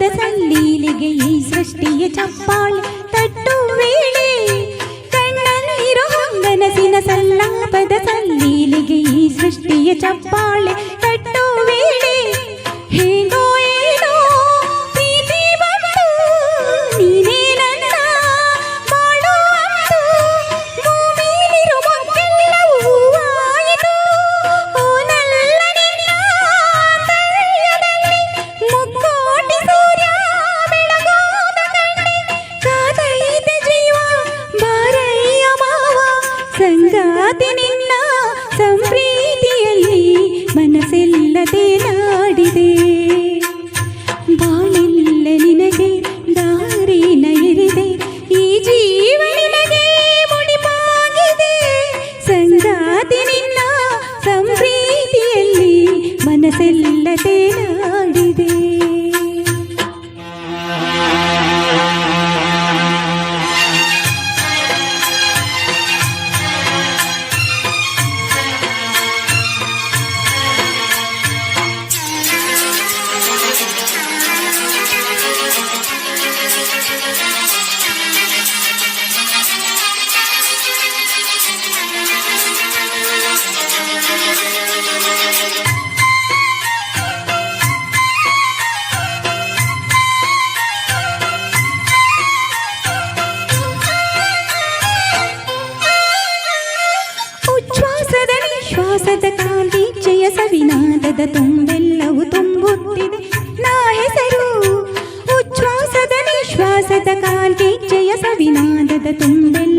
ಪದ ಸಲ್ಲಿಲಿಗೆ ಈ ಸೃಷ್ಟಿಯ ಚಪ್ಪಾಳೆ ಭಾರತದ ತುಂಬೆಲ್ಲವೂ ತುಂಬುತ್ತಿದೆ. ನಾ ಹೆಸರು ಉಚ್ಛ್ವಾಸದ ನಿಶ್ವಾಸದ ಕಾಲ್ಗೆಜ್ಜೆಯ ಸವಿನಾದದ ತುಂಬೆಲ್ಲ